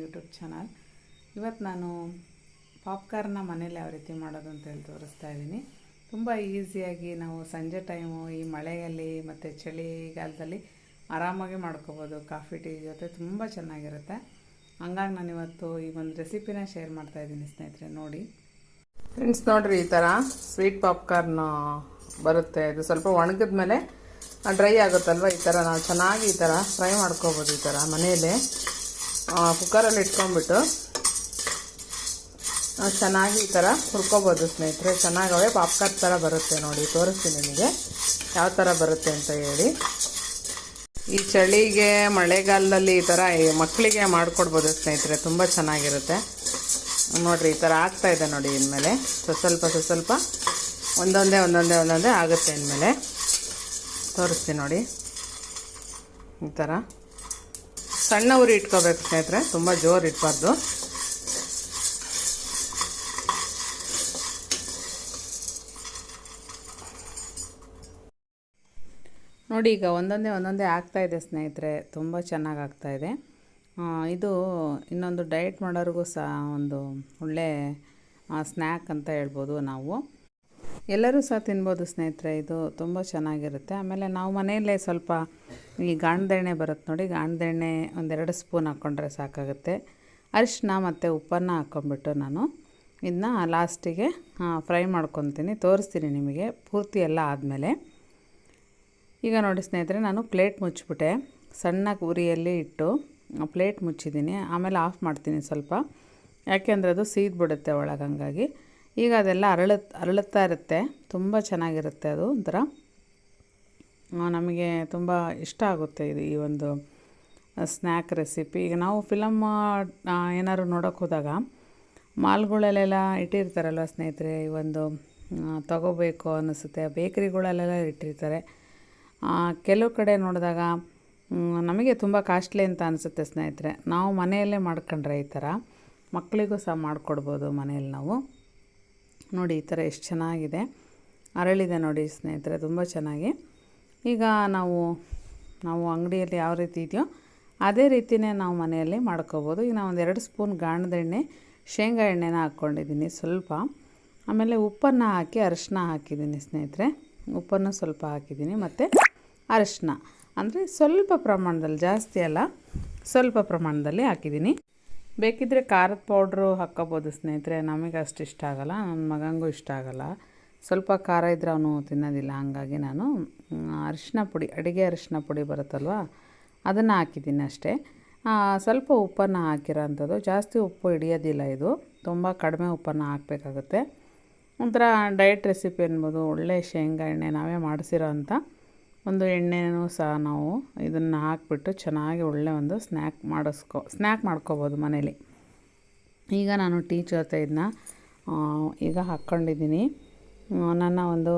YouTube channel ಇವತ್ತು ನಾನು popcorn ಮನೇಲಿ ಯಾವ ರೀತಿ ಮಾಡೋದು ಅಂತ ಹೇಳಿ ತೋರಿಸ್ತಾ ಇದ್ದೀನಿ. ತುಂಬ ಈಸಿಯಾಗಿ ನಾವು ಸಂಜೆ ಟೈಮು ಈ ಮಳೆಯಲ್ಲಿ ಮತ್ತು ಚಳಿಗಾಲದಲ್ಲಿ ಆರಾಮಾಗಿ ಮಾಡ್ಕೋಬೋದು. ಕಾಫಿ ಟೀ ಜೊತೆ ತುಂಬ ಚೆನ್ನಾಗಿರುತ್ತೆ. ಹಂಗಾಗಿ ನಾನು ಇವತ್ತು ಈ ಒಂದು ರೆಸಿಪಿನ ಶೇರ್ ಮಾಡ್ತಾ ಇದ್ದೀನಿ ಸ್ನೇಹಿತರೆ, ನೋಡಿ. ಫ್ರೆಂಡ್ಸ್ ನೋಡಿರಿ ಈ ಥರ ಸ್ವೀಟ್ ಪಾಪ್ಕಾರ್ನ್ ಬರುತ್ತೆ. ಇದು ಸ್ವಲ್ಪ ಒಣಗಿದ ಮೇಲೆ ಡ್ರೈ ಆಗುತ್ತಲ್ವ ಈ ಥರ ನಾವು ಚೆನ್ನಾಗಿ ಈ ಥರ ಫ್ರೈ ಮಾಡ್ಕೋಬೋದು ಈ ಥರ ಮನೆಯಲ್ಲೇ. ಕುಕ್ಕರಲ್ಲಿ ಇಟ್ಕೊಂಬಿಟ್ಟು ಚೆನ್ನಾಗಿ ಈ ಥರ ಹುರ್ಕೋಬೋದು ಸ್ನೇಹಿತರೆ. ಚೆನ್ನಾಗವೇ ಪಾಪ್ಕಾರ್ನ್ ಥರ ಬರುತ್ತೆ ನೋಡಿ, ತೋರಿಸ್ತೀನಿ ನಿಮಗೆ. ಯಾವ ಥರ ಬರುತ್ತೆ ಅಂತ ಹೇಳಿ. ಈ ಚಳಿಗೆ, ಮಳೆಗಾಲದಲ್ಲಿ ಈ ಥರ ಮಕ್ಕಳಿಗೆ ಮಾಡಿಕೊಡ್ಬೋದು ಸ್ನೇಹಿತರೆ, ತುಂಬ ಚೆನ್ನಾಗಿರುತ್ತೆ. ನೋಡಿರಿ, ಈ ಥರ ಆಗ್ತಾ ಇದೆ ನೋಡಿ ಇನ್ಮೇಲೆ. ಸ್ವಲ್ಪ ಸ್ವಲ್ಪ, ಒಂದೊಂದೇ ಒಂದೊಂದೇ ಒಂದೊಂದೇ ಆಗುತ್ತೆ ಇನ್ಮೇಲೆ. ತೋರಿಸ್ತೀನಿ ನೋಡಿ. ಈ ಥರ ಸಣ್ಣ ಉರಿ ಇಟ್ಕೋಬೇಕು ಸ್ನೇಹಿತರೆ, ತುಂಬ ಜೋರು ಇಟ್ಬಾರ್ದು. ನೋಡಿ, ಈಗ ಒಂದೊಂದೇ ಒಂದೊಂದೇ ಆಗ್ತಾ ಇದೆ ಸ್ನೇಹಿತರೆ, ತುಂಬ ಚೆನ್ನಾಗಿ ಆಗ್ತಾ ಇದೆ. ಇದು ಇನ್ನೊಂದು ಡಯಟ್ ಮಾಡೋರಿಗೂ ಸಹ ಒಂದು ಒಳ್ಳೆ ಸ್ನ್ಯಾಕ್ ಅಂತ ಹೇಳ್ಬೋದು ನಾವು. ಎಲ್ಲರೂ ಸಹ ತಿನ್ಬೋದು ಸ್ನೇಹಿತರೆ, ಇದು ತುಂಬ ಚೆನ್ನಾಗಿರುತ್ತೆ. ಆಮೇಲೆ ನಾವು ಮನೆಯಲ್ಲೇ ಸ್ವಲ್ಪ ಈ ಗಾಣದೆಣ್ಣೆ ಬರುತ್ತೆ ನೋಡಿ, ಗಾಣದೆಣ್ಣೆ ಒಂದೆರಡು ಸ್ಪೂನ್ ಹಾಕ್ಕೊಂಡ್ರೆ ಸಾಕಾಗುತ್ತೆ. ಅರಿಶಿನ ಮತ್ತು ಉಪ್ಪನ್ನು ಹಾಕ್ಕೊಂಬಿಟ್ಟು ನಾನು ಇದನ್ನ ಲಾಸ್ಟಿಗೆ ಫ್ರೈ ಮಾಡ್ಕೊತೀನಿ. ತೋರಿಸ್ತೀನಿ ನಿಮಗೆ, ಪೂರ್ತಿ ಎಲ್ಲ ಆದಮೇಲೆ. ಈಗ ನೋಡಿ ಸ್ನೇಹಿತರೆ, ನಾನು ಪ್ಲೇಟ್ ಮುಚ್ಚಿಬಿಟ್ಟೆ. ಸಣ್ಣ ಉರಿಯಲ್ಲಿ ಇಟ್ಟು ಪ್ಲೇಟ್ ಮುಚ್ಚಿದ್ದೀನಿ. ಆಮೇಲೆ ಆಫ್ ಮಾಡ್ತೀನಿ ಸ್ವಲ್ಪ. ಯಾಕೆಂದರೆ ಅದು ಸೀದ್ಬಿಡುತ್ತೆ ಒಳಗೆ ಹಂಗಾಗಿ. ಈಗ ಅದೆಲ್ಲ ಅರಳ ಅರಳುತ್ತಾ ಇರುತ್ತೆ. ತುಂಬ ಚೆನ್ನಾಗಿರುತ್ತೆ ಅದು ಒಂಥರ. ನಮಗೆ ತುಂಬ ಇಷ್ಟ ಆಗುತ್ತೆ ಇದು ಈ ಒಂದು ಸ್ನ್ಯಾಕ್ ರೆಸಿಪಿ ಈಗ ನಾವು ಫಿಲಮ್ ಏನಾದ್ರು ನೋಡೋಕೆ ಹೋದಾಗ ಮಾಲ್ಗಳಲ್ಲೆಲ್ಲ ಇಟ್ಟಿರ್ತಾರಲ್ವ ಸ್ನೇಹಿತರೆ, ಈ ಒಂದು ತಗೋಬೇಕು ಅನ್ನಿಸುತ್ತೆ ಬೇಕ್ರಿಗಳಲ್ಲೆಲ್ಲ ಇಟ್ಟಿರ್ತಾರೆ. ಕೆಲವು ಕಡೆ ನೋಡಿದಾಗ ನಮಗೆ ತುಂಬ ಕಾಸ್ಟ್ಲಿ ಅಂತ ಅನಿಸುತ್ತೆ ಸ್ನೇಹಿತರೆ. ನಾವು ಮನೆಯಲ್ಲೇ ಮಾಡ್ಕೊಂಡ್ರೆ ಈ ಥರ. ಮಕ್ಕಳಿಗೂ ಸಹ ಮಾಡಿಕೊಡ್ಬೋದು ಮನೆಯಲ್ಲಿ ನಾವು. ನೋಡಿ ಈ ಥರ ಎಷ್ಟು ಚೆನ್ನಾಗಿದೆ. ಅರಳಿದೆ ನೋಡಿ ಸ್ನೇಹಿತರೆ, ತುಂಬ ಚೆನ್ನಾಗಿ. ಈಗ ನಾವು ನಾವು ಅಂಗಡಿಯಲ್ಲಿ ಯಾವ ರೀತಿ ಇದೆಯೋ ಅದೇ ರೀತಿಯೇ ನಾವು ಮನೆಯಲ್ಲಿ ಮಾಡ್ಕೋಬೋದು. ಈಗ ನಾವು ಒಂದೆರಡು ಸ್ಪೂನ್ ಗಾಣದ ಎಣ್ಣೆ, ಶೇಂಗಾ ಎಣ್ಣೆನ ಹಾಕ್ಕೊಂಡಿದ್ದೀನಿ ಸ್ವಲ್ಪ. ಆಮೇಲೆ ಉಪ್ಪನ್ನು ಹಾಕಿ ಅರಶಿನ ಹಾಕಿದ್ದೀನಿ ಸ್ನೇಹಿತರೆ. ಉಪ್ಪನ್ನು ಸ್ವಲ್ಪ ಹಾಕಿದ್ದೀನಿ ಮತ್ತು ಅರಶಿನ ಅಂದರೆ ಸ್ವಲ್ಪ ಪ್ರಮಾಣದಲ್ಲಿ, ಜಾಸ್ತಿ ಅಲ್ಲ, ಸ್ವಲ್ಪ ಪ್ರಮಾಣದಲ್ಲಿ ಹಾಕಿದ್ದೀನಿ. ಬೇಕಿದ್ದರೆ ಖಾರದ ಪೌಡ್ರು ಹಾಕ್ಕೋಬೋದು ಸ್ನೇಹಿತರೆ. ನಮಗೆ ಅಷ್ಟು ಇಷ್ಟ ಆಗೋಲ್ಲ. ನನ್ನ ಮಗನಿಗೂ ಇಷ್ಟ ಆಗೋಲ್ಲ. ಸ್ವಲ್ಪ ಖಾರ ಇದ್ದರೆ ಅವನು ತಿನ್ನೋದಿಲ್ಲ. ಹಾಗಾಗಿ ನಾನು ಅರಿಶಿನ ಪುಡಿ, ಅಡುಗೆ ಅರಿಶಿನ ಪುಡಿ ಬರುತ್ತಲ್ವ? ಅದನ್ನು ಹಾಕಿದ್ದೀನಿ ಅಷ್ಟೇ. ಸ್ವಲ್ಪ ಉಪ್ಪನ್ನು ಹಾಕಿರೋ ಅಂಥದ್ದು ಜಾಸ್ತಿ ಉಪ್ಪು ಹಿಡಿಯೋದಿಲ್ಲ ಇದು. ತುಂಬ ಕಡಿಮೆ ಉಪ್ಪನ್ನು ಹಾಕಬೇಕಾಗುತ್ತೆ. ಒಂಥರ ಡಯಟ್ ರೆಸಿಪಿ ಅನ್ಬೋದು. ಒಳ್ಳೆ ಶೇಂಗಾ ಎಣ್ಣೆ ನಾವೇ ಮಾಡಿಸಿರೋ ಅಂಥ ಒಂದು ಎಣ್ಣೆನೂ ಸಹ ನಾವು ಇದನ್ನು ಹಾಕಿಬಿಟ್ಟು ಚೆನ್ನಾಗಿ ಒಳ್ಳೆ ಒಂದು ಸ್ನ್ಯಾಕ್ ಮಾಡಿಸ್ಕೊ, ಸ್ನ್ಯಾಕ್ ಮಾಡ್ಕೋಬೋದು ಮನೇಲಿ. ಈಗ ನಾನು ಟೀ ಜೊತೆ ಇದನ್ನ ಈಗ ಹಾಕ್ಕೊಂಡಿದ್ದೀನಿ. ನನ್ನ ಒಂದು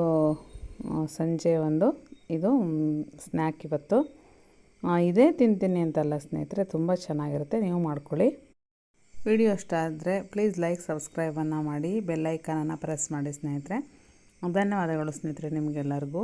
ಸಂಜೆ ಒಂದು ಇದು ಸ್ನ್ಯಾಕ್ ಇವತ್ತು. ಇದೇ ತಿಂತೀನಿ ಅಂತಲ್ಲ ಸ್ನೇಹಿತರೆ, ತುಂಬ ಚೆನ್ನಾಗಿರುತ್ತೆ, ನೀವು ಮಾಡ್ಕೊಳ್ಳಿ. ವಿಡಿಯೋ ಇಷ್ಟ ಆದರೆ ಪ್ಲೀಸ್ ಲೈಕ್ ಸಬ್ಸ್ಕ್ರೈಬನ್ನು ಮಾಡಿ ಬೆಲ್ಲೈಕನನ್ನು ಪ್ರೆಸ್ ಮಾಡಿ ಸ್ನೇಹಿತರೆ. ಧನ್ಯವಾದಗಳು ಸ್ನೇಹಿತರೆ ನಿಮಗೆಲ್ಲರಿಗೂ.